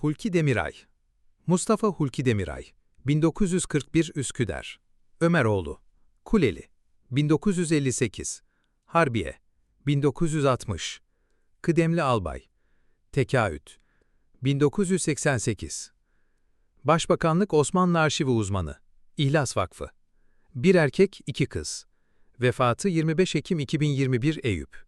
Hulki Demiray. Mustafa Hulki Demiray. 1941 Üsküdar. Ömeroğlu. Kuleli. 1958 Harbiye. 1960 Kıdemli Albay. Tekaüt. 1988 Başbakanlık Osmanlı Arşivi Uzmanı. İhlas Vakfı. Bir erkek, iki kız. Vefatı 25 Ekim 2021 Eyüp.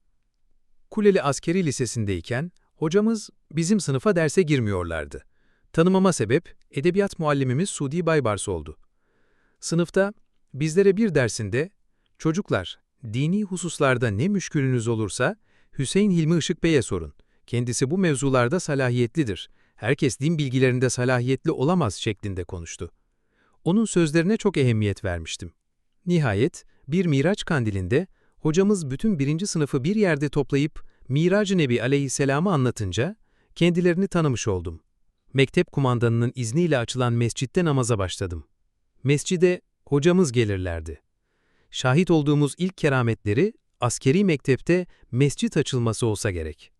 Kuleli Askeri Lisesi'ndeyken hocamız bizim sınıfa derse girmiyorlardı. Tanımama sebep edebiyat muallimimiz Sudi Baybars oldu. Sınıfta bizlere bir dersinde çocuklar dini hususlarda ne müşkülünüz olursa Hüseyin Hilmi Işık Bey'e sorun. Kendisi bu mevzularda salahiyetlidir. Herkes din bilgilerinde salahiyetli olamaz şeklinde konuştu. Onun sözlerine çok ehemmiyet vermiştim. Nihayet bir Miraç kandilinde hocamız bütün birinci sınıfı bir yerde toplayıp Mirac-ı Nebi aleyhisselamı anlatınca kendilerini tanımış oldum. Mektep kumandanının izniyle açılan mescitte namaza başladım. Mescide hocamız gelirlerdi. Şahit olduğumuz ilk kerametleri askeri mektepte mescit açılması olsa gerek.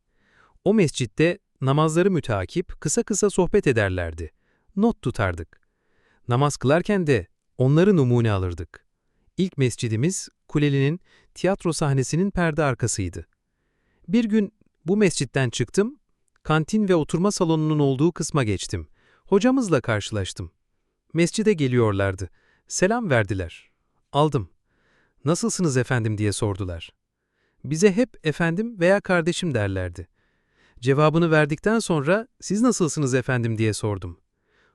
O mescitte namazları müteakip kısa kısa sohbet ederlerdi. Not tutardık. Namaz kılarken de onları numune alırdık. İlk mescidimiz Kuleli'nin tiyatro sahnesinin perde arkasıydı. Bir gün bu mescitten çıktım, kantin ve oturma salonunun olduğu kısma geçtim. Hocamızla karşılaştım. Mescide geliyorlardı. Selam verdiler. Aldım. Nasılsınız efendim diye sordular. Bize hep efendim veya kardeşim derlerdi. Cevabını verdikten sonra siz nasılsınız efendim diye sordum.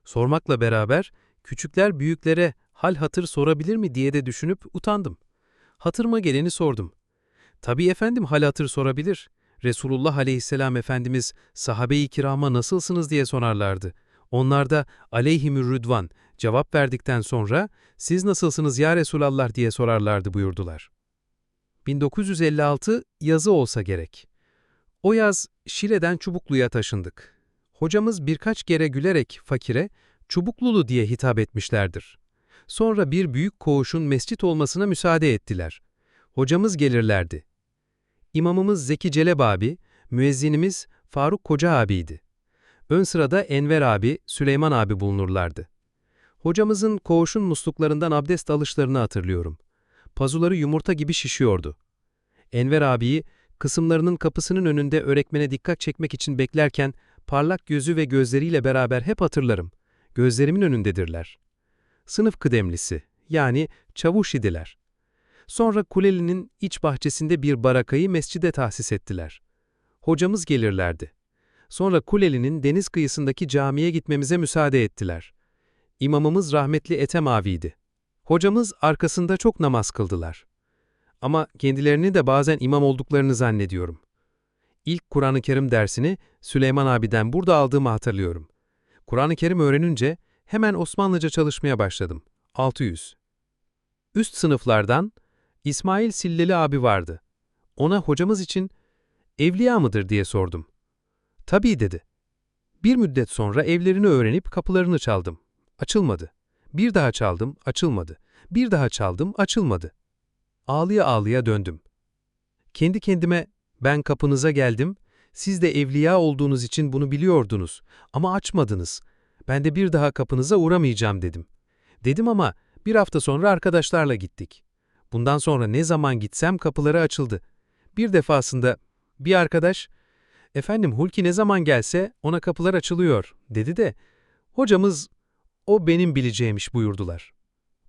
Sormakla beraber küçükler büyüklere hal hatır sorabilir mi diye de düşünüp utandım. Hatırıma geleni sordum. Tabii efendim hal hatır sorabilir. Resulullah aleyhisselam Efendimiz sahabe-i kirama nasılsınız diye sorarlardı. Onlar da aleyhimür rüdvan cevap verdikten sonra siz nasılsınız ya Resulallah diye sorarlardı buyurdular. 1956 yazı olsa gerek. O yaz Şile'den Çubuklu'ya taşındık. Hocamız birkaç kere gülerek fakire Çubuklulu diye hitap etmişlerdir. Sonra bir büyük koğuşun mescit olmasına müsaade ettiler. Hocamız gelirlerdi. İmamımız Zeki Celeb abi, müezzinimiz Faruk Koca abiydi. Ön sırada Enver abi, Süleyman abi bulunurlardı. Hocamızın koğuşun musluklarından abdest alışlarını hatırlıyorum. Pazuları yumurta gibi şişiyordu. Enver abiyi kısımlarının kapısının önünde öğretmene dikkat çekmek için beklerken parlak gözü ve gözleriyle beraber hep hatırlarım. Gözlerimin önündedirler. Sınıf kıdemlisi, yani çavuş idiler. Sonra Kuleli'nin iç bahçesinde bir barakayı mescide tahsis ettiler. Hocamız gelirlerdi. Sonra Kuleli'nin deniz kıyısındaki camiye gitmemize müsaade ettiler. İmamımız rahmetli Ethem abiydi. Hocamız arkasında çok namaz kıldılar. Ama kendilerini de bazen imam olduklarını zannediyorum. İlk Kur'an-ı Kerim dersini Süleyman abiden burada aldığımı hatırlıyorum. Kur'an-ı Kerim öğrenince hemen Osmanlıca çalışmaya başladım. 600. Üst sınıflardan İsmail Silleli abi vardı. Ona hocamız için evliya mıdır diye sordum. Tabii dedi. Bir müddet sonra evlerini öğrenip kapılarını çaldım. Açılmadı. Bir daha çaldım, açılmadı. Bir daha çaldım, açılmadı. Ağlıya ağlıya döndüm. Kendi kendime, ben kapınıza geldim, siz de evliya olduğunuz için bunu biliyordunuz ama açmadınız. Ben de bir daha kapınıza uğramayacağım dedim. Dedim ama bir hafta sonra arkadaşlarla gittik. Bundan sonra ne zaman gitsem kapıları açıldı. Bir defasında bir arkadaş, efendim Hulki ne zaman gelse ona kapılar açılıyor dedi de, hocamız o benim bileceğimiş buyurdular.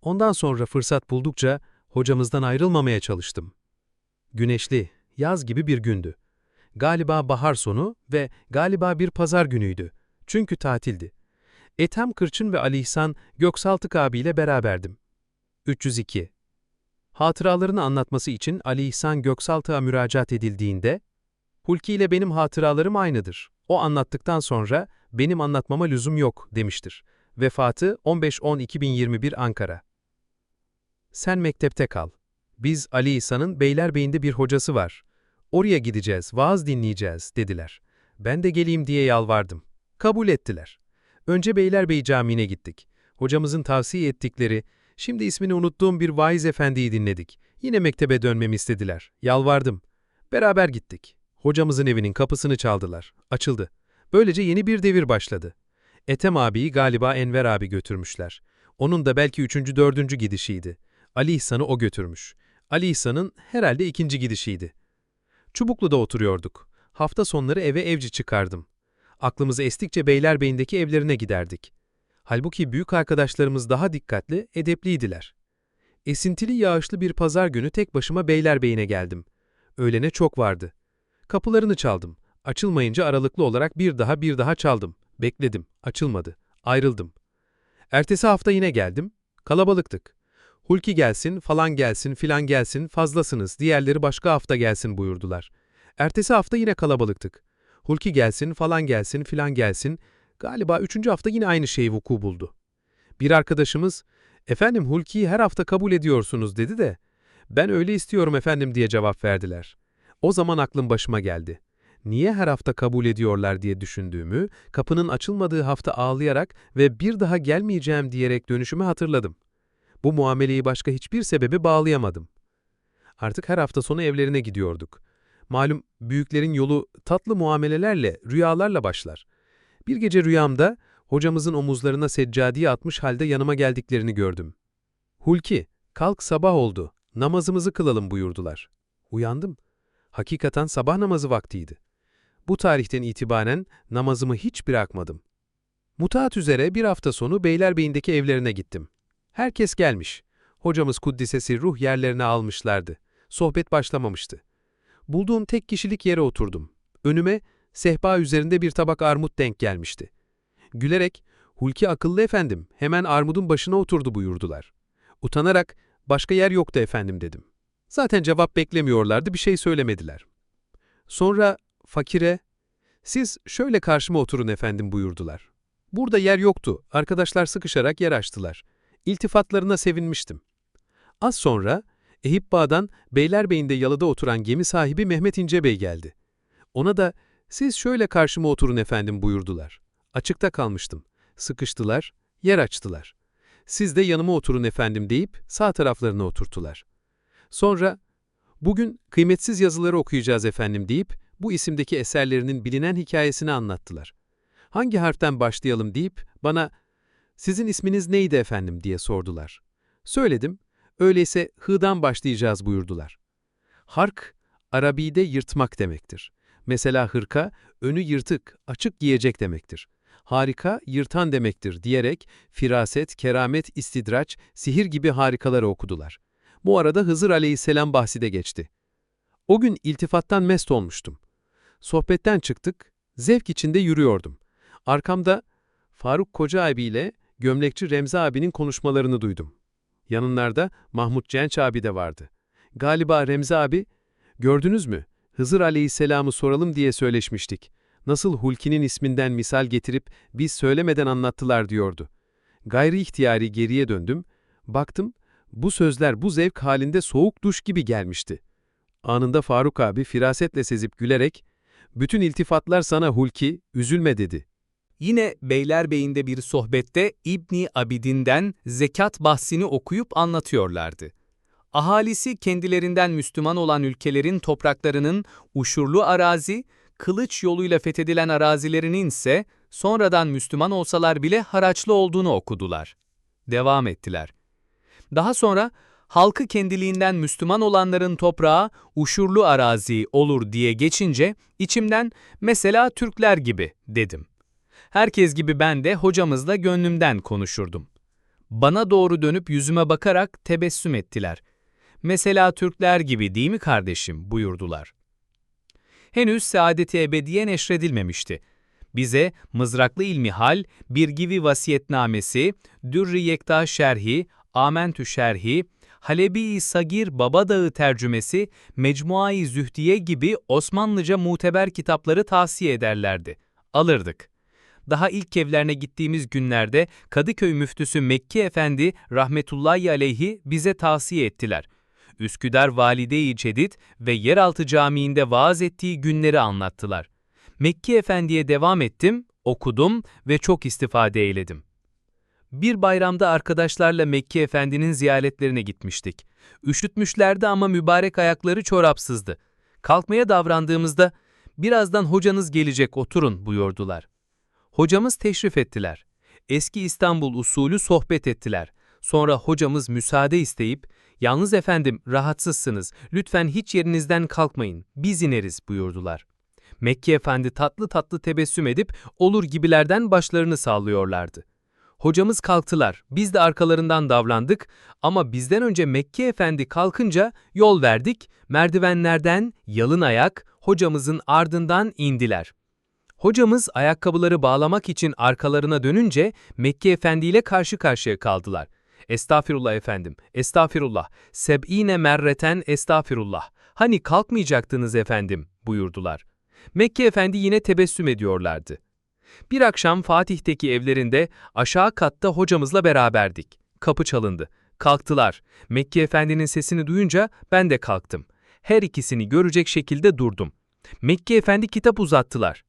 Ondan sonra fırsat buldukça hocamızdan ayrılmamaya çalıştım. Güneşli, yaz gibi bir gündü. Galiba bahar sonu ve galiba bir pazar günüydü. Çünkü tatildi. Ethem Kırçın ve Ali İhsan Göksaltık abiyle beraberdim. 302 Hatıralarını anlatması için Ali İhsan Göksaltık'a müracaat edildiğinde, Hulki ile benim hatıralarım aynıdır. O anlattıktan sonra benim anlatmama lüzum yok demiştir. Vefatı 15-10-2021 Ankara. Sen mektepte kal. Biz Ali İhsan'ın Beylerbeyi'nde bir hocası var. Oraya gideceğiz, vaaz dinleyeceğiz dediler. Ben de geleyim diye yalvardım. Kabul ettiler. Önce Beylerbeyi Camii'ne gittik. Hocamızın tavsiye ettikleri, Şimdi ismini unuttuğum bir vaiz efendiyi dinledik. Yine mektebe dönmemi istediler. Yalvardım. Beraber gittik. Hocamızın evinin kapısını çaldılar. Açıldı. Böylece yeni bir devir başladı. Ethem abiyi galiba Enver abi götürmüşler. Onun da belki üçüncü, dördüncü gidişiydi. Ali İhsan'ı o götürmüş. Ali İhsan'ın herhalde ikinci gidişiydi. Çubuklu'da oturuyorduk. Hafta sonları eve evci çıkardım. Aklımız estikçe Beylerbeyi'ndeki evlerine giderdik. Halbuki büyük arkadaşlarımız daha dikkatli, edepliydiler. Esintili yağışlı bir pazar günü tek başıma Beylerbeyi'ne geldim. Öğlene çok vardı. Kapılarını çaldım. Açılmayınca aralıklı olarak bir daha bir daha çaldım. Bekledim. Açılmadı. Ayrıldım. Ertesi hafta yine geldim. Kalabalıktık. Hulki gelsin, falan gelsin, filan gelsin, fazlasınız, diğerleri başka hafta gelsin buyurdular. Ertesi hafta yine kalabalıktık. Hulki gelsin, falan gelsin, filan gelsin. Galiba üçüncü hafta yine aynı şey vuku buldu. Bir arkadaşımız, efendim Hulki'yi her hafta kabul ediyorsunuz dedi de, ben öyle istiyorum efendim diye cevap verdiler. O zaman aklım başıma geldi. Niye her hafta kabul ediyorlar diye düşündüğümü, kapının açılmadığı hafta ağlayarak ve bir daha gelmeyeceğim diyerek dönüşümü hatırladım. Bu muameleyi başka hiçbir sebebe bağlayamadım. Artık her hafta sonu evlerine gidiyorduk. Malum büyüklerin yolu tatlı muamelelerle, rüyalarla başlar. Bir gece rüyamda hocamızın omuzlarına seccadiye atmış halde yanıma geldiklerini gördüm. Hulki, kalk sabah oldu, namazımızı kılalım buyurdular. Uyandım. Hakikaten sabah namazı vaktiydi. Bu tarihten itibaren namazımı hiç bırakmadım. Mutaat üzere bir hafta sonu Beylerbeyi'ndeki evlerine gittim. Herkes gelmiş. Hocamız Kuddisesi ruh yerlerine almışlardı. Sohbet başlamamıştı. Bulduğum tek kişilik yere oturdum. Önüme sehpa üzerinde bir tabak armut denk gelmişti. Gülerek, Hulki akıllı efendim, hemen armudun başına oturdu buyurdular. Utanarak, başka yer yoktu efendim dedim. Zaten cevap beklemiyorlardı, bir şey söylemediler. Sonra fakire, siz şöyle karşıma oturun efendim buyurdular. Burada yer yoktu, arkadaşlar sıkışarak yer açtılar. İltifatlarına sevinmiştim. Az sonra Eyüp Bağ'dan Beylerbeyi'nde yalıda oturan gemi sahibi Mehmet İnce Bey geldi. Ona da siz şöyle karşıma oturun efendim buyurdular. Açıkta kalmıştım. Sıkıştılar, yer açtılar. Siz de yanıma oturun efendim deyip sağ taraflarına oturttular. Sonra bugün kıymetsiz yazıları okuyacağız efendim deyip bu isimdeki eserlerinin bilinen hikayesini anlattılar. Hangi harften başlayalım deyip bana sizin isminiz neydi efendim diye sordular. Söyledim, öyleyse hı'dan başlayacağız buyurdular. Hark, Arabi'de yırtmak demektir. Mesela hırka, önü yırtık, açık giyecek demektir. Harika, yırtan demektir diyerek firaset, keramet, istidraç, sihir gibi harikaları okudular. Bu arada Hızır aleyhisselam bahsi de geçti. O gün iltifattan mest olmuştum. Sohbetten çıktık, zevk içinde yürüyordum. Arkamda Faruk Koca abiyle Gömlekçi Remzi abinin konuşmalarını duydum. Yanınlarda Mahmut Cenç abi de vardı. Galiba Remzi abi, gördünüz mü, Hızır aleyhisselamı soralım diye söyleşmiştik. Nasıl Hulki'nin isminden misal getirip biz söylemeden anlattılar diyordu. Gayri ihtiyari geriye döndüm, baktım, bu sözler bu zevk halinde soğuk duş gibi gelmişti. Anında Faruk abi firasetle sezip gülerek, bütün iltifatlar sana Hulki, üzülme dedi. Yine Beylerbeyi'nde bir sohbette İbni Abidin'den zekat bahsini okuyup anlatıyorlardı. Ahalisi kendilerinden Müslüman olan ülkelerin topraklarının uşurlu arazi, kılıç yoluyla fethedilen arazilerinin ise sonradan Müslüman olsalar bile haraçlı olduğunu okudular. Devam ettiler. Daha sonra halkı kendiliğinden Müslüman olanların toprağı uşurlu arazi olur diye geçince içimden mesela Türkler gibi dedim. Herkes gibi ben de hocamızla gönlümden konuşurdum. Bana doğru dönüp yüzüme bakarak tebessüm ettiler. Mesela Türkler gibi değil mi kardeşim buyurdular. Henüz saadeti ebediye neşredilmemişti. Bize Mızraklı İlmihal, Birgivi Vasiyetnamesi, Dürri Yekta Şerhi, Amentü Şerhi, Halebi-i Sagir Babadağı tercümesi, Mecmua-i Zühdiye gibi Osmanlıca muteber kitapları tavsiye ederlerdi. Alırdık. Daha ilk evlerine gittiğimiz günlerde Kadıköy müftüsü Mekki Efendi rahmetullahi aleyhi bize tavsiye ettiler. Üsküdar Valide-i Cedid ve Yeraltı Camii'nde vaaz ettiği günleri anlattılar. Mekki Efendi'ye devam ettim, okudum ve çok istifade eyledim. Bir bayramda arkadaşlarla Mekki Efendi'nin ziyaretlerine gitmiştik. Üşütmüşlerdi ama mübarek ayakları çorapsızdı. Kalkmaya davrandığımızda, birazdan hocanız gelecek oturun buyurdular. Hocamız teşrif ettiler. Eski İstanbul usulü sohbet ettiler. Sonra hocamız müsaade isteyip, yalnız efendim rahatsızsınız, lütfen hiç yerinizden kalkmayın, biz ineriz buyurdular. Mekke efendi tatlı tatlı tebessüm edip olur gibilerden başlarını sallıyorlardı. Hocamız kalktılar, biz de arkalarından davrandık ama bizden önce Mekke efendi kalkınca yol verdik, merdivenlerden yalın ayak hocamızın ardından indiler. Hocamız ayakkabıları bağlamak için arkalarına dönünce Mekke Efendi ile karşı karşıya kaldılar. Estağfirullah efendim, estağfirullah, seb'ine merreten estağfirullah. Hani kalkmayacaktınız efendim buyurdular. Mekke Efendi yine tebessüm ediyorlardı. Bir akşam Fatih'teki evlerinde aşağı katta hocamızla beraberdik. Kapı çalındı. Kalktılar. Mekke Efendi'nin sesini duyunca ben de kalktım. Her ikisini görecek şekilde durdum. Mekke Efendi kitap uzattılar.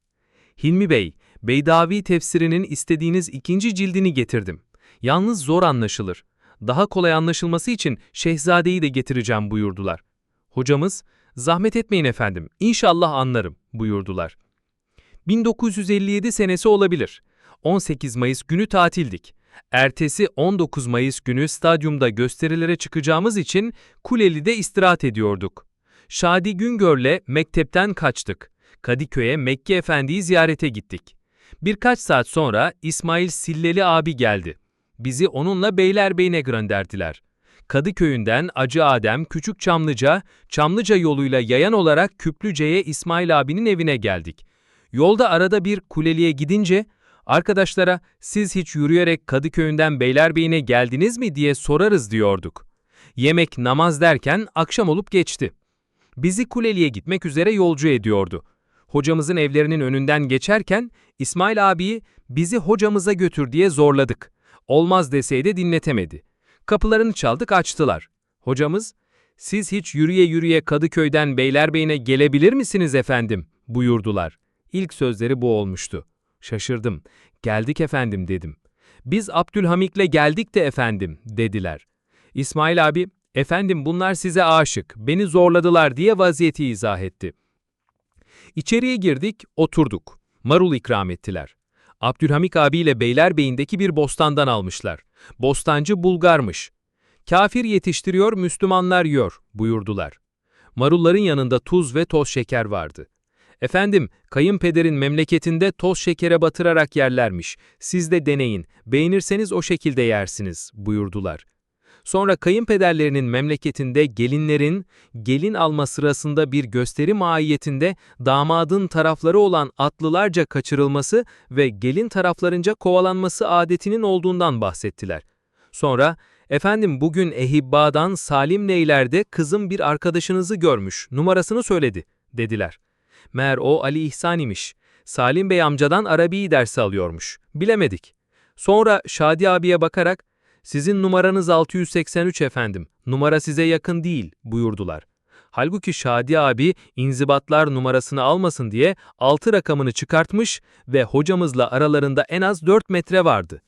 Hilmi Bey, Beydavi tefsirinin istediğiniz ikinci cildini getirdim. Yalnız zor anlaşılır. Daha kolay anlaşılması için Şehzade'yi de getireceğim buyurdular. Hocamız, zahmet etmeyin efendim, inşallah anlarım buyurdular. 1957 senesi olabilir. 18 Mayıs günü tatildik. Ertesi 19 Mayıs günü stadyumda gösterilere çıkacağımız için Kuleli'de istirahat ediyorduk. Şadi Güngör'le mektepten kaçtık. Kadıköy'e Mekke Efendi'yi ziyarete gittik. Birkaç saat sonra İsmail Silleli abi geldi. Bizi onunla Beylerbeyi'ne gönderdiler. Kadıköy'ünden Acı Adem, Küçük Çamlıca, Çamlıca yoluyla yayan olarak Küplüce'ye İsmail abinin evine geldik. Yolda arada bir Kuleli'ye gidince, arkadaşlara siz hiç yürüyerek Kadıköy'ünden Beylerbeyi'ne geldiniz mi diye sorarız diyorduk. Yemek, namaz derken akşam olup geçti. Bizi Kuleli'ye gitmek üzere yolcu ediyordu. Hocamızın evlerinin önünden geçerken İsmail abiyi bizi hocamıza götür diye zorladık. Olmaz deseydi dinletemedi. Kapılarını çaldık açtılar. Hocamız, siz hiç yürüye yürüye Kadıköy'den Beylerbeyi'ne gelebilir misiniz efendim buyurdular. İlk sözleri bu olmuştu. Şaşırdım. Geldik efendim dedim. Biz Abdülhamik'le geldik de efendim dediler. İsmail abi, efendim bunlar size aşık, beni zorladılar diye vaziyeti izah etti. İçeriye girdik, oturduk. Marul ikram ettiler. Abdülhamik abiyle Beylerbeyi'ndeki bir bostandan almışlar. Bostancı Bulgarmış. Kafir yetiştiriyor, Müslümanlar yiyor buyurdular. Marulların yanında tuz ve toz şeker vardı. Efendim, kayınpederin memleketinde toz şekere batırarak yerlermiş. Siz de deneyin, beğenirseniz o şekilde yersiniz buyurdular. Sonra kayınpederlerinin memleketinde gelinlerin gelin alma sırasında bir gösteri mahiyetinde damadın tarafları olan atlılarca kaçırılması ve gelin taraflarınca kovalanması adetinin olduğundan bahsettiler. Sonra, efendim bugün Ehibba'dan Salim Neyler'de kızım bir arkadaşınızı görmüş, numarasını söyledi, dediler. Meğer o Ali İhsan imiş. Salim Bey amcadan Arabi dersi alıyormuş. Bilemedik. Sonra Şadi abiye bakarak, sizin numaranız 683 efendim, numara size yakın değil buyurdular. Halbuki Şadi abi inzibatlar numarasını almasın diye 6 rakamını çıkartmış ve hocamızla aralarında en az 4 metre vardı.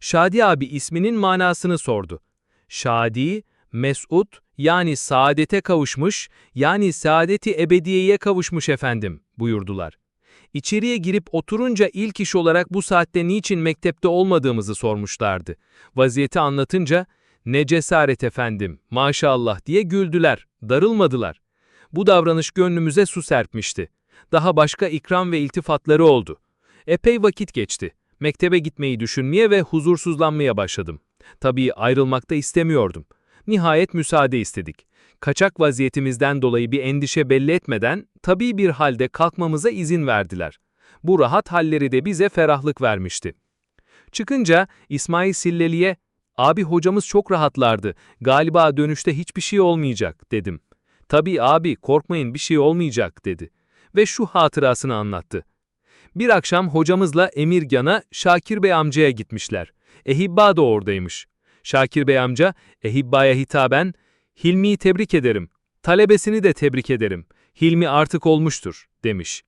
Şadi abi isminin manasını sordu. Şadi, Mesut yani saadete kavuşmuş yani saadeti ebediyeye kavuşmuş efendim buyurdular. İçeriye girip oturunca ilk iş olarak bu saatte niçin mektepte olmadığımızı sormuşlardı. Vaziyeti anlatınca, ne cesaret efendim, maşallah diye güldüler, darılmadılar. Bu davranış gönlümüze su serpmişti. Daha başka ikram ve iltifatları oldu. Epey vakit geçti. Mektebe gitmeyi düşünmeye ve huzursuzlanmaya başladım. Tabii ayrılmakta istemiyordum. Nihayet müsaade istedik. Kaçak vaziyetimizden dolayı bir endişe belli etmeden tabii bir halde kalkmamıza izin verdiler. Bu rahat halleri de bize ferahlık vermişti. Çıkınca İsmail Silleli'ye, ''Abi hocamız çok rahatlardı, galiba dönüşte hiçbir şey olmayacak.'' dedim. ''Tabii abi korkmayın bir şey olmayacak.'' dedi. Ve şu hatırasını anlattı. Bir akşam hocamızla Emirgan'a Şakir Bey amcaya gitmişler. Ehibba da oradaymış. Şakir Bey amca Ehibba'ya hitaben, Hilmi'yi tebrik ederim, talebesini de tebrik ederim, Hilmi artık olmuştur, demiş.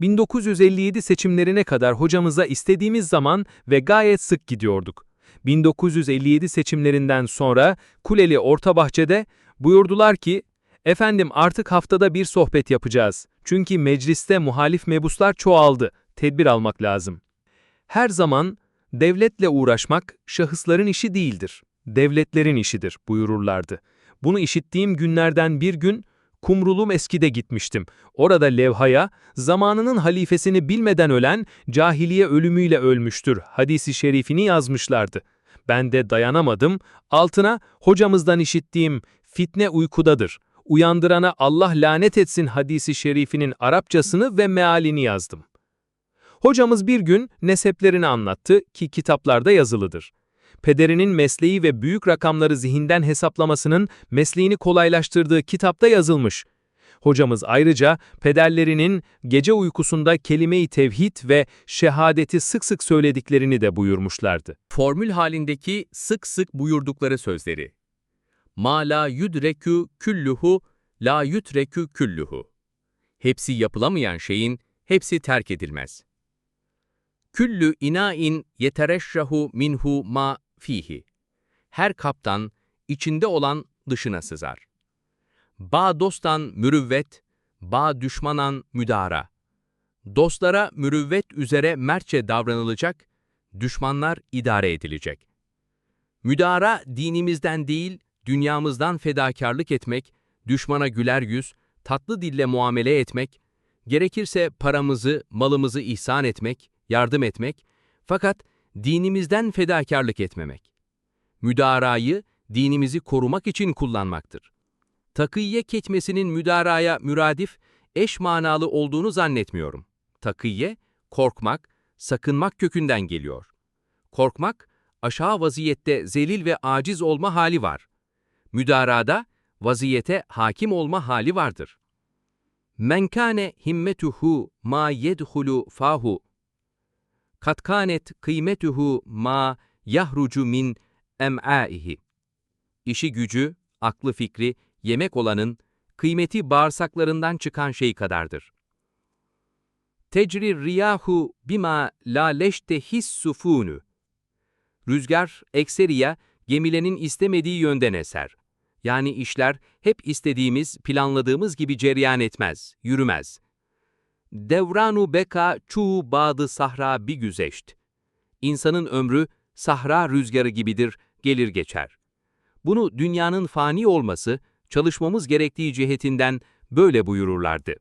1957 seçimlerine kadar hocamıza istediğimiz zaman ve gayet sık gidiyorduk. 1957 seçimlerinden sonra Kuleli Orta Bahçe'de buyurdular ki, Efendim artık haftada bir sohbet yapacağız. Çünkü mecliste muhalif mebuslar çoğaldı. Tedbir almak lazım. Her zaman devletle uğraşmak şahısların işi değildir. Devletlerin işidir buyururlardı. Bunu işittiğim günlerden bir gün Kumrulum Eski'de gitmiştim. Orada levhaya zamanının halifesini bilmeden ölen cahiliye ölümüyle ölmüştür hadisi şerifini yazmışlardı. Ben de dayanamadım, altına hocamızdan işittiğim fitne uykudadır. Uyandırana Allah lanet etsin hadisi şerifinin Arapçasını ve mealini yazdım. Hocamız bir gün neseplerini anlattı ki kitaplarda yazılıdır. Pederinin mesleği ve büyük rakamları zihinden hesaplamasının mesleğini kolaylaştırdığı kitapta yazılmış. Hocamız ayrıca pederlerinin gece uykusunda kelime-i tevhid ve şehadeti sık sık söylediklerini de buyurmuşlardı. Formül halindeki sık sık buyurdukları sözleri. Ma la yudrekü küllühü, la yutrekü küllühü. Hepsi yapılamayan şeyin, hepsi terk edilmez. Küllü inain yetereşşahu minhu ma fihi. Her kaptan, içinde olan dışına sızar. Ba dostan mürüvvet, ba düşmanan müdara. Dostlara mürüvvet üzere mertçe davranılacak, düşmanlar idare edilecek. Müdara dinimizden değil, dünyamızdan fedakarlık etmek, düşmana güler yüz, tatlı dille muamele etmek, gerekirse paramızı, malımızı ihsan etmek, yardım etmek, fakat dinimizden fedakarlık etmemek. Müdarayı dinimizi korumak için kullanmaktır. Takıyye kelimesinin müdaraya müradif, eş manalı olduğunu zannetmiyorum. Takıyye, korkmak, sakınmak kökünden geliyor. Korkmak, aşağı vaziyette zelil ve aciz olma hali var. Müdarada, vaziyete hakim olma hali vardır. Men kâne himmetuhu ma yedhulu fahu. Kat kânet kıymetuhu ma yahrucu min em'âihi. İşi gücü, aklı fikri, yemek olanın, kıymeti bağırsaklarından çıkan şey kadardır. Tecri riyahu bima la leşte hissufunu. Rüzgar, ekseriya, gemilerin istemediği yönden eser. Yani işler hep istediğimiz, planladığımız gibi cereyan etmez, yürümez. Devranu beka çu badı sahra bir güzeşt. İnsanın ömrü sahra rüzgarı gibidir, gelir geçer. Bunu dünyanın fani olması, çalışmamız gerektiği cihetinden böyle buyururlardı.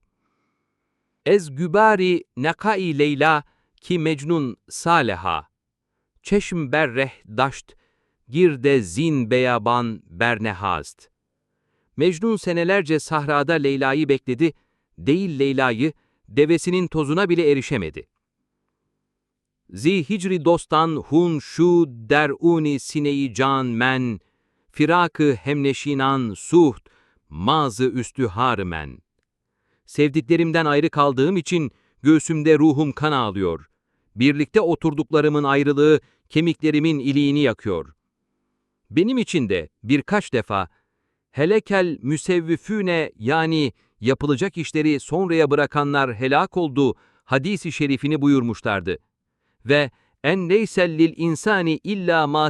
Ez gübari nekai Leyla ki Mecnun saleha. Çeşm berreh daşt, girde zin beyaban bernehast. Mecnun senelerce sahrada Leyla'yı bekledi, değil Leyla'yı, devesinin tozuna bile erişemedi. Zi hicri dostan hun şu deruni sineyi can men, firakı hemneşinan suht, mazı üstü harmen. Sevdiklerimden ayrı kaldığım için göğsümde ruhum kan ağlıyor. Birlikte oturduklarımın ayrılığı kemiklerimin iliğini yakıyor. Benim için de birkaç defa helekel müsevvifüne yani yapılacak işleri sonraya bırakanlar helak oldu hadisi şerifini buyurmuşlardı. Ve en leysellil insani illa ma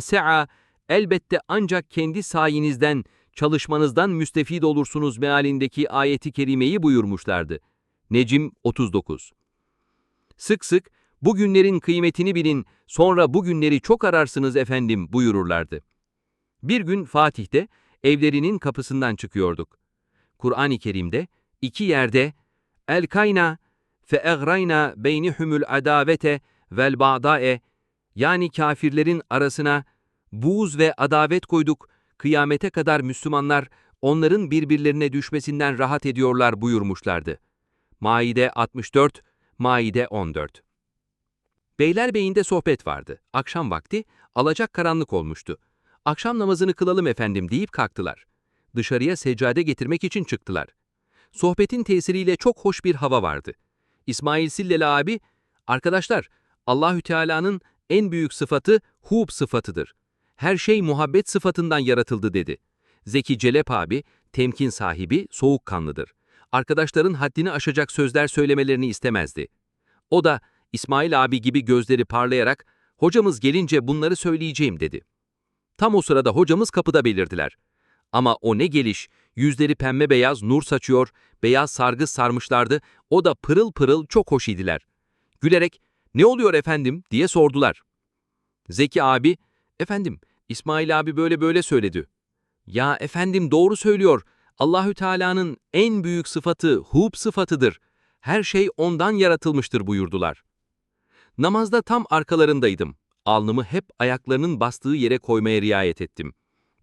elbette ancak kendi sayinizden, çalışmanızdan müstefid olursunuz mealindeki ayeti kerimeyi buyurmuşlardı. Necim 39 Sık sık, bugünlerin kıymetini bilin, sonra bugünleri çok ararsınız efendim buyururlardı. Bir gün Fatih'te evlerinin kapısından çıkıyorduk. Kur'an-ı Kerim'de iki yerde el kayna fe egrayna beynihumul adavete vel ba'dae yani kafirlerin arasına buğz ve adavet koyduk, kıyamete kadar Müslümanlar onların birbirlerine düşmesinden rahat ediyorlar buyurmuşlardı. Maide 64, Maide 14 Beylerbeyi'nde sohbet vardı. Akşam vakti alacak karanlık olmuştu. Akşam namazını kılalım efendim deyip kalktılar. Dışarıya seccade getirmek için çıktılar. Sohbetin tesiriyle çok hoş bir hava vardı. İsmail Silleli abi, arkadaşlar Allahü Teala'nın en büyük sıfatı hub sıfatıdır. Her şey muhabbet sıfatından yaratıldı dedi. Zeki Celep abi, temkin sahibi, soğukkanlıdır. Arkadaşların haddini aşacak sözler söylemelerini istemezdi. O da İsmail abi gibi gözleri parlayarak, hocamız gelince bunları söyleyeceğim dedi. Tam o sırada hocamız kapıda belirdiler. Ama o ne geliş, yüzleri pembe beyaz nur saçıyor, beyaz sargı sarmışlardı, o da pırıl pırıl çok hoş idiler. Gülerek, ne oluyor efendim diye sordular. Zeki abi, efendim İsmail abi böyle böyle söyledi. Ya efendim doğru söylüyor. Allahü Teala'nın en büyük sıfatı hub sıfatıdır. Her şey ondan yaratılmıştır buyurdular. Namazda tam arkalarındaydım. Alnımı hep ayaklarının bastığı yere koymaya riayet ettim.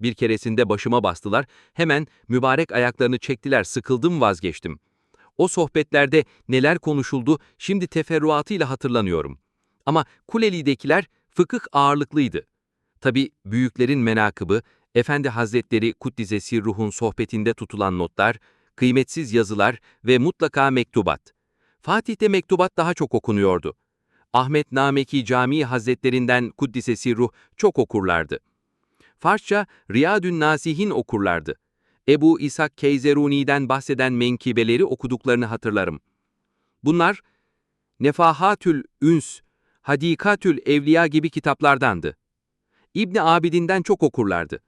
Bir keresinde başıma bastılar, hemen mübarek ayaklarını çektiler, sıkıldım vazgeçtim. O sohbetlerde neler konuşuldu şimdi teferruatıyla hatırlanıyorum. Ama Kuleli'dekiler fıkıh ağırlıklıydı. Tabi büyüklerin menakıbı, Efendi Hazretleri Kuddisesi Ruh'un sohbetinde tutulan notlar, kıymetsiz yazılar ve mutlaka mektubat. Fatih'te mektubat daha çok okunuyordu. Ahmet Nameki Camii Hazretlerinden Kuddisesi Ruh çok okurlardı. Farsça Riyadün Nasihin okurlardı. Ebu İshak Keyzeruni'den bahseden menkibeleri okuduklarını hatırlarım. Bunlar Nefahatül Üns, Hadikatül Evliya gibi kitaplardandı. İbni Abidin'den çok okurlardı.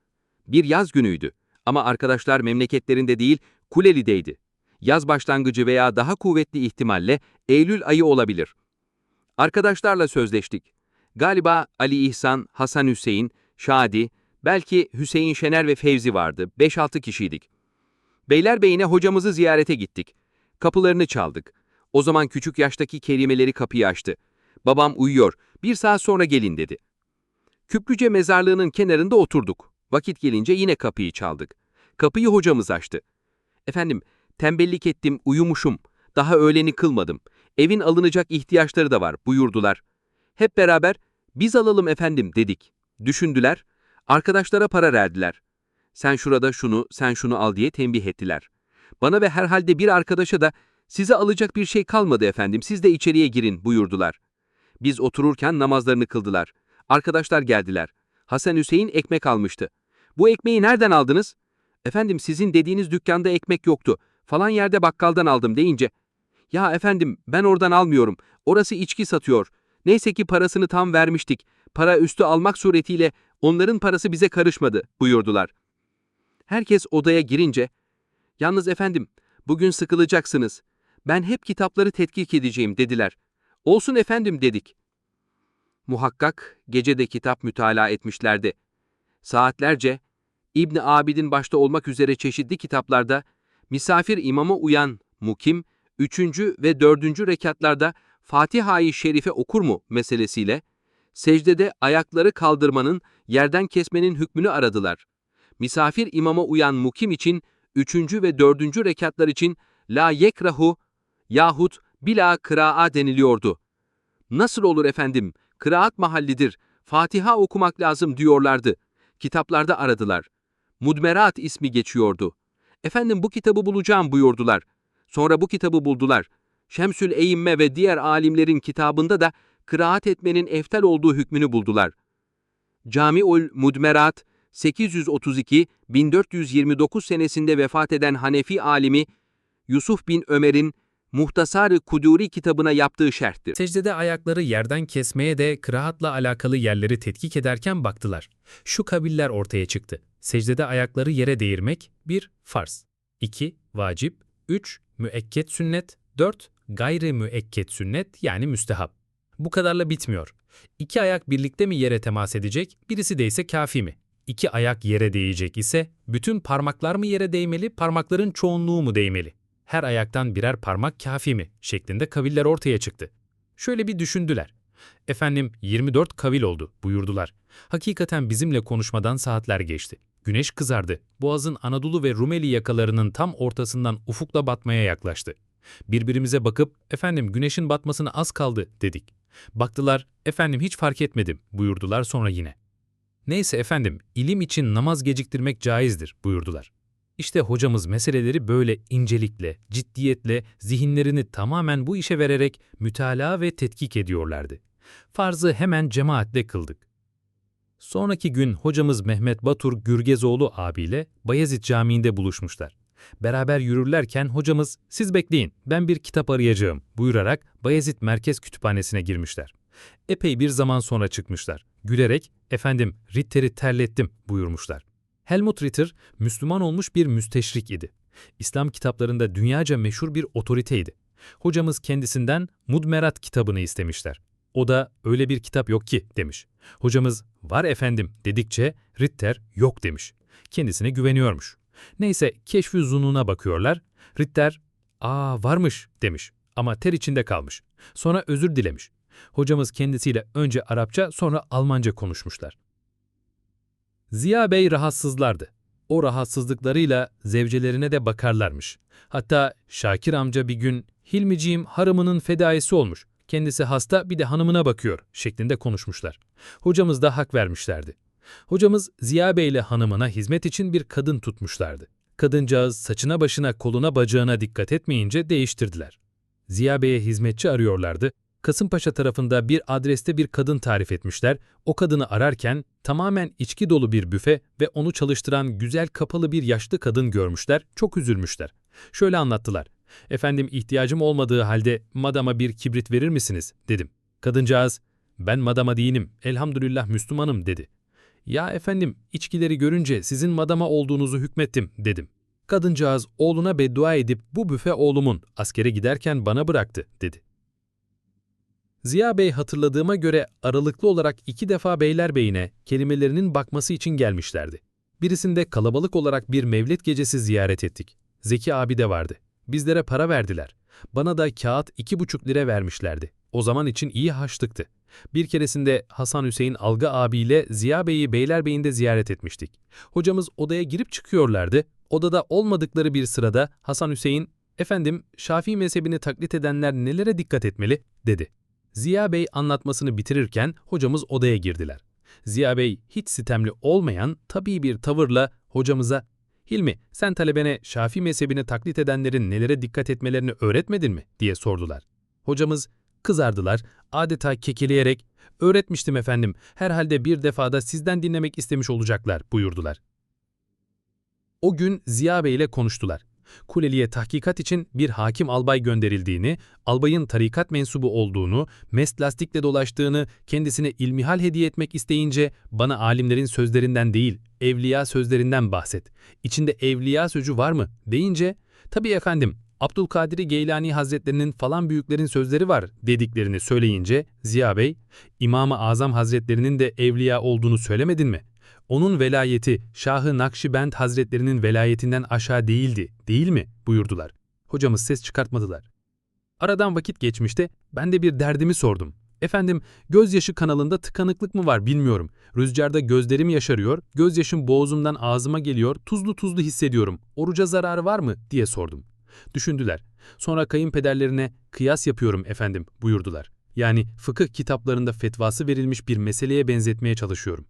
Bir yaz günüydü ama arkadaşlar memleketlerinde değil Kuleli'deydi. Yaz başlangıcı veya daha kuvvetli ihtimalle Eylül ayı olabilir. Arkadaşlarla sözleştik. Galiba Ali İhsan, Hasan Hüseyin, Şadi, belki Hüseyin Şener ve Fevzi vardı. 5-6 kişiydik. Beylerbeyi'ne hocamızı ziyarete gittik. Kapılarını çaldık. O zaman küçük yaştaki kelimeleri kapıyı açtı. Babam uyuyor, bir saat sonra gelin dedi. Küplüce mezarlığının kenarında oturduk. Vakit gelince yine kapıyı çaldık. Kapıyı hocamız açtı. Efendim, tembellik ettim, uyumuşum. Daha öğleni kılmadım. Evin alınacak ihtiyaçları da var buyurdular. Hep beraber biz alalım efendim dedik. Düşündüler. Arkadaşlara para verdiler. Sen şurada şunu, sen şunu al diye tembih ettiler. Bana ve herhalde bir arkadaşa da size alacak bir şey kalmadı efendim siz de içeriye girin buyurdular. Biz otururken namazlarını kıldılar. Arkadaşlar geldiler. Hasan Hüseyin ekmek almıştı. Bu ekmeği nereden aldınız? Efendim sizin dediğiniz dükkanda ekmek yoktu. Falan yerde bakkaldan aldım deyince. Ya efendim ben oradan almıyorum. Orası içki satıyor. Neyse ki parasını tam vermiştik. Para üstü almak suretiyle onların parası bize karışmadı buyurdular. Herkes odaya girince, yalnız efendim bugün sıkılacaksınız. Ben hep kitapları tetkik edeceğim dediler. Olsun efendim dedik. Muhakkak gecede kitap mütalaa etmişlerdi. Saatlerce İbni Abidin başta olmak üzere çeşitli kitaplarda misafir imama uyan mukim, üçüncü ve dördüncü rekatlarda Fatiha-i Şerife okur mu meselesiyle, secdede ayakları kaldırmanın, yerden kesmenin hükmünü aradılar. Misafir imama uyan mukim için, üçüncü ve dördüncü rekatlar için la yekrahu yahut bila kıraa deniliyordu. Nasıl olur efendim, kıraat mahallidir, Fatiha okumak lazım diyorlardı. Kitaplarda aradılar. Mudmerat ismi geçiyordu. Efendim bu kitabı bulacağım buyurdular. Sonra bu kitabı buldular. Şemsül Eyimme ve diğer alimlerin kitabında da kıraat etmenin eftel olduğu hükmünü buldular. Camiul Mudmerat 832-1429 senesinde vefat eden Hanefi alimi Yusuf bin Ömer'in Muhtasar-ı Kuduri kitabına yaptığı şerhtir. Secdede ayakları yerden kesmeye de kıraatla alakalı yerleri tetkik ederken baktılar. Şu kabiller ortaya çıktı. Secdede ayakları yere değirmek 1. Farz 2. Vacip 3. Müekket sünnet 4. Gayri müekket sünnet yani müstehap. Bu kadarla bitmiyor. İki ayak birlikte mi yere temas edecek, birisi de ise kafi mi? İki ayak yere değecek ise bütün parmaklar mı yere değmeli, parmakların çoğunluğu mu değmeli? Her ayaktan birer parmak kafi mi? şeklinde kaviller ortaya çıktı. Şöyle bir düşündüler. Efendim 24 kavil oldu buyurdular. Hakikaten bizimle konuşmadan saatler geçti. Güneş kızardı. Boğazın Anadolu ve Rumeli yakalarının tam ortasından ufukla batmaya yaklaştı. Birbirimize bakıp efendim güneşin batmasına az kaldı dedik. Baktılar efendim hiç fark etmedim buyurdular sonra yine. Neyse efendim ilim için namaz geciktirmek caizdir buyurdular. İşte hocamız meseleleri böyle incelikle, ciddiyetle, zihinlerini tamamen bu işe vererek mütalaa ve tetkik ediyorlardı. Farzı hemen cemaatle kıldık. Sonraki gün hocamız Mehmet Batur Gürgezoğlu abiyle Bayezid Camii'nde buluşmuşlar. Beraber yürürlerken hocamız siz bekleyin ben bir kitap arayacağım buyurarak Bayezid Merkez Kütüphanesi'ne girmişler. Epey bir zaman sonra çıkmışlar. Gülerek efendim Ritter'i terlettim buyurmuşlar. Helmut Ritter, Müslüman olmuş bir müsteşrik idi. İslam kitaplarında dünyaca meşhur bir otoriteydi. Hocamız kendisinden Mudmerat kitabını istemişler. O da öyle bir kitap yok ki demiş. Hocamız var efendim dedikçe Ritter yok demiş. Kendisine güveniyormuş. Neyse keşfi zununa bakıyorlar. Ritter ''Aa varmış'' demiş ama ter içinde kalmış. Sonra özür dilemiş. Hocamız kendisiyle önce Arapça sonra Almanca konuşmuşlar. Ziya Bey rahatsızlardı. O rahatsızlıklarıyla zevcelerine de bakarlarmış. Hatta Şakir amca bir gün Hilmiciğim harımının fedaisi olmuş. Kendisi hasta bir de hanımına bakıyor şeklinde konuşmuşlar. Hocamız da hak vermişlerdi. Hocamız Ziya Bey ile hanımına hizmet için bir kadın tutmuşlardı. Kadıncağız saçına başına koluna bacağına dikkat etmeyince değiştirdiler. Ziya Bey'e hizmetçi arıyorlardı. Kasımpaşa tarafında bir adreste bir kadın tarif etmişler. O kadını ararken tamamen içki dolu bir büfe ve onu çalıştıran güzel kapalı bir yaşlı kadın görmüşler, çok üzülmüşler. Şöyle anlattılar. Efendim ihtiyacım olmadığı halde madama bir kibrit verir misiniz dedim. Kadıncağız, ben madama değilim, elhamdülillah Müslümanım dedi. Ya efendim içkileri görünce sizin madama olduğunuzu hükmettim dedim. Kadıncağız oğluna beddua edip bu büfe oğlumun askere giderken bana bıraktı dedi. Ziya Bey hatırladığıma göre aralıklı olarak iki defa Beylerbeyi'ne kelimelerinin bakması için gelmişlerdi. Birisinde kalabalık olarak bir mevlid gecesi ziyaret ettik. Zeki abi de vardı. Bizlere para verdiler. Bana da kağıt iki buçuk lira vermişlerdi. O zaman için iyi haçlıktı. Bir keresinde Hasan Hüseyin Alga abiyle Ziya Bey'i Beylerbeyi'nde ziyaret etmiştik. Hocamız odaya girip çıkıyorlardı. Odada olmadıkları bir sırada Hasan Hüseyin, ''Efendim, Şafii mezhebini taklit edenler nelere dikkat etmeli?'' dedi. Ziya Bey anlatmasını bitirirken hocamız odaya girdiler. Ziya Bey hiç sitemli olmayan tabii bir tavırla hocamıza ''Hilmi, sen talebene Şafii mezhebini taklit edenlerin nelere dikkat etmelerini öğretmedin mi?'' diye sordular. Hocamız kızardılar, adeta kekeleyerek ''Öğretmiştim efendim, herhalde bir defada sizden dinlemek istemiş olacaklar.'' buyurdular. O gün Ziya Bey ile konuştular. Kuleli'ye tahkikat için bir hakim albay gönderildiğini, albayın tarikat mensubu olduğunu, mest lastikle dolaştığını, kendisine ilmihal hediye etmek isteyince bana alimlerin sözlerinden değil, evliya sözlerinden bahset. İçinde evliya sözü var mı deyince, tabii efendim Abdülkadir Geylani Hazretlerinin falan büyüklerin sözleri var dediklerini söyleyince Ziya Bey, İmam-ı Azam Hazretlerinin de evliya olduğunu söylemedin mi? Onun velayeti Şahı Nakşibend Hazretlerinin velayetinden aşağı değildi, değil mi? buyurdular. Hocamız ses çıkartmadılar. Aradan vakit geçmişte ben de bir derdimi sordum. Efendim, gözyaşı kanalında tıkanıklık mı var bilmiyorum. Rüzgarda gözlerim yaşarıyor, gözyaşım boğazımdan ağzıma geliyor, tuzlu tuzlu hissediyorum. Oruca zararı var mı diye sordum. Düşündüler. Sonra kayınpederlerine kıyas yapıyorum efendim buyurdular. Yani fıkıh kitaplarında fetvası verilmiş bir meseleye benzetmeye çalışıyorum.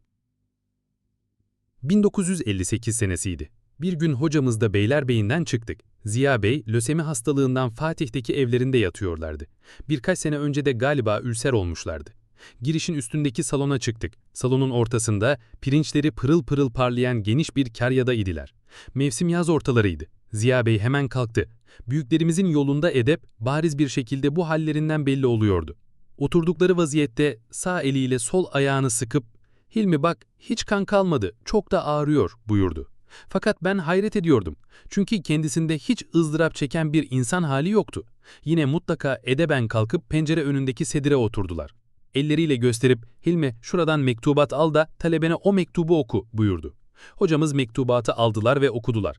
1958 senesiydi. Bir gün hocamız da Beylerbeyi'nden çıktık. Ziya Bey, lösemi hastalığından Fatih'teki evlerinde yatıyorlardı. Birkaç sene önce de galiba ülser olmuşlardı. Girişin üstündeki salona çıktık. Salonun ortasında pirinçleri pırıl pırıl parlayan geniş bir karyada idiler. Mevsim yaz ortalarıydı. Ziya Bey hemen kalktı. Büyüklerimizin yolunda edep bariz bir şekilde bu hallerinden belli oluyordu. Oturdukları vaziyette sağ eliyle sol ayağını sıkıp Hilmi bak hiç kan kalmadı, çok da ağrıyor buyurdu. Fakat ben hayret ediyordum. Çünkü kendisinde hiç ızdırap çeken bir insan hali yoktu. Yine mutlaka edeben kalkıp pencere önündeki sedire oturdular. Elleriyle gösterip Hilmi şuradan mektubat al da talebene o mektubu oku buyurdu. Hocamız mektubatı aldılar ve okudular.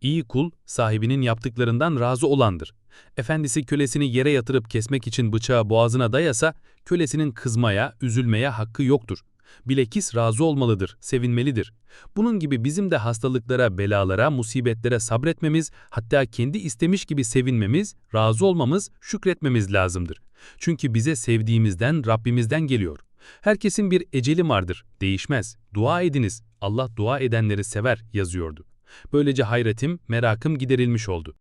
İyi kul sahibinin yaptıklarından razı olandır. Efendisi kölesini yere yatırıp kesmek için bıçağı boğazına dayasa kölesinin kızmaya, üzülmeye hakkı yoktur. Bilekis razı olmalıdır, sevinmelidir. Bunun gibi bizim de hastalıklara, belalara, musibetlere sabretmemiz, hatta kendi istemiş gibi sevinmemiz, razı olmamız, şükretmemiz lazımdır. Çünkü bize sevdiğimizden, Rabbimizden geliyor. Herkesin bir eceli vardır, değişmez. Dua ediniz, Allah dua edenleri sever yazıyordu. Böylece hayretim, merakım giderilmiş oldu.